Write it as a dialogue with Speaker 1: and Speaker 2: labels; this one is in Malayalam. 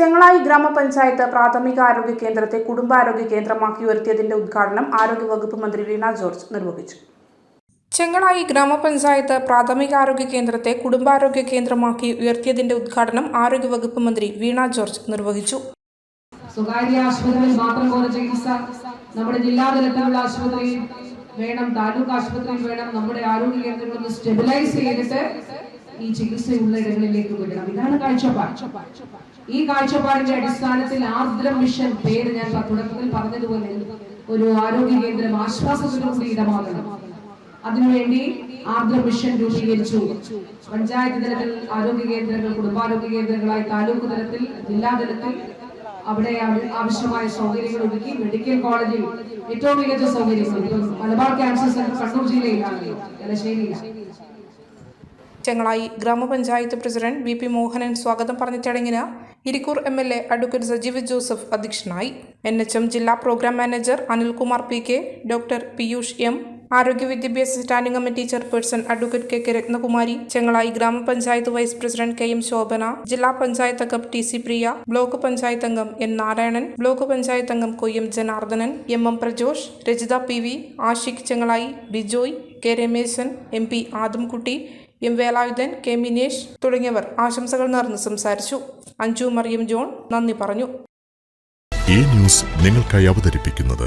Speaker 1: ചെങ്ങളായി ഗ്രാമപഞ്ചായത്ത് പ്രാഥമിക ആരോഗ്യ കേന്ദ്രത്തെ കുടുംബാരോഗ്യ കേന്ദ്രമാക്കി ഉയർത്തിയതിന്റെ ഉദ്ഘാടനം ആരോഗ്യവകുപ്പ് മന്ത്രി വീണ ജോർജ് നിർവഹിച്ചു. ചെങ്ങളായി ഗ്രാമപഞ്ചായത്ത് പ്രാഥമികാരോഗ്യ കേന്ദ്രത്തെ കുടുംബാരോഗ്യ കേന്ദ്രമാക്കി ഉയർത്തിയതിന്റെ ഉദ്ഘാടനം ആരോഗ്യവകുപ്പ് മന്ത്രി വീണ ജോർജ് നിർവഹിച്ചു.
Speaker 2: സ്വകാര്യ ആശുപത്രിയിൽ മാത്രം പോലെ ചികിത്സ നമ്മുടെ ജില്ലാതലത്തിലുള്ള ആശുപത്രിയിൽ വേണം താലൂക്ക് ആശുപത്രിയിൽ വേണം നമ്മുടെ ആരോഗ്യ കേന്ദ്രങ്ങളൊന്ന് സ്റ്റെബിലൈസ് ചെയ്തിട്ട് ഈ ചികിത്സയുള്ള ഇടങ്ങളിലേക്ക് വിടണം. ഇതാണ് കാഴ്ചപ്പാട്. ഈ കാഴ്ചപ്പാടിന്റെ അടിസ്ഥാനത്തിൽ ആർദ്രം മിഷൻ പേര് ഞാൻ തുടക്കത്തിൽ പറഞ്ഞതുപോലെ ഒരു ആരോഗ്യ കേന്ദ്രം ആശ്വാസത്തിലൂടെ ഇടമാകണം. അതിനുവേണ്ടി ആർദ്ര മിഷൻ രൂപീകരിച്ചു. പഞ്ചായത്ത് തലത്തിൽ ആരോഗ്യ കേന്ദ്രങ്ങൾ കുടുംബാരോഗ്യ കേന്ദ്രങ്ങളായി താലൂക്ക് തലത്തിൽ ജില്ലാ തലത്തിൽ അവിടെ ആവശ്യമായ സൗകര്യങ്ങൾ ഒരുക്കി മെഡിക്കൽ കോളേജിൽ ഏറ്റവും മികച്ച സൗകര്യങ്ങൾ. മലബാർ ക്യാൻസർ സെന്റർ കണ്ണൂർ ജില്ലയിലാണ് തലശ്ശേരിയിലാണ്
Speaker 1: ചെങ്ങളായി ഗ്രാമപഞ്ചായത്ത് പ്രസിഡന്റ് വി പി മോഹനൻ സ്വാഗതം പറഞ്ഞ ചടങ്ങിന് Irikkur M L A advocate Sajeev Joseph അധ്യക്ഷനായി. എൻ എച്ച് എം ജില്ലാ programme manager Anilkumar P K doctor Piyush M ആരോഗ്യ വിദ്യാഭ്യാസ standing committee chairperson advocate K K Ratnakumari Chengalayi ഗ്രാമപഞ്ചായത്ത് vice president K M Shobhana ജില്ലാ പഞ്ചായത്ത് അംഗം T C Priya block panchayat അംഗം എൻ നാരായണൻ ബ്ലോക്ക് പഞ്ചായത്ത് അംഗം Koyyam Janardhanan M M Prajosh Rajitha P V Ashiq Chengalayi Bijoy K Rameshan M P Adamkutty M Velayudhan K Minesh തുടങ്ങിയവർ ആശംസകൾ നേർന്ന് സംസാരിച്ചു. അഞ്ജു മറിയം ജോൺ നന്ദി പറഞ്ഞു.
Speaker 3: ഈ ന്യൂസ് നിങ്ങൾക്കായി അവതരിപ്പിക്കുന്നത്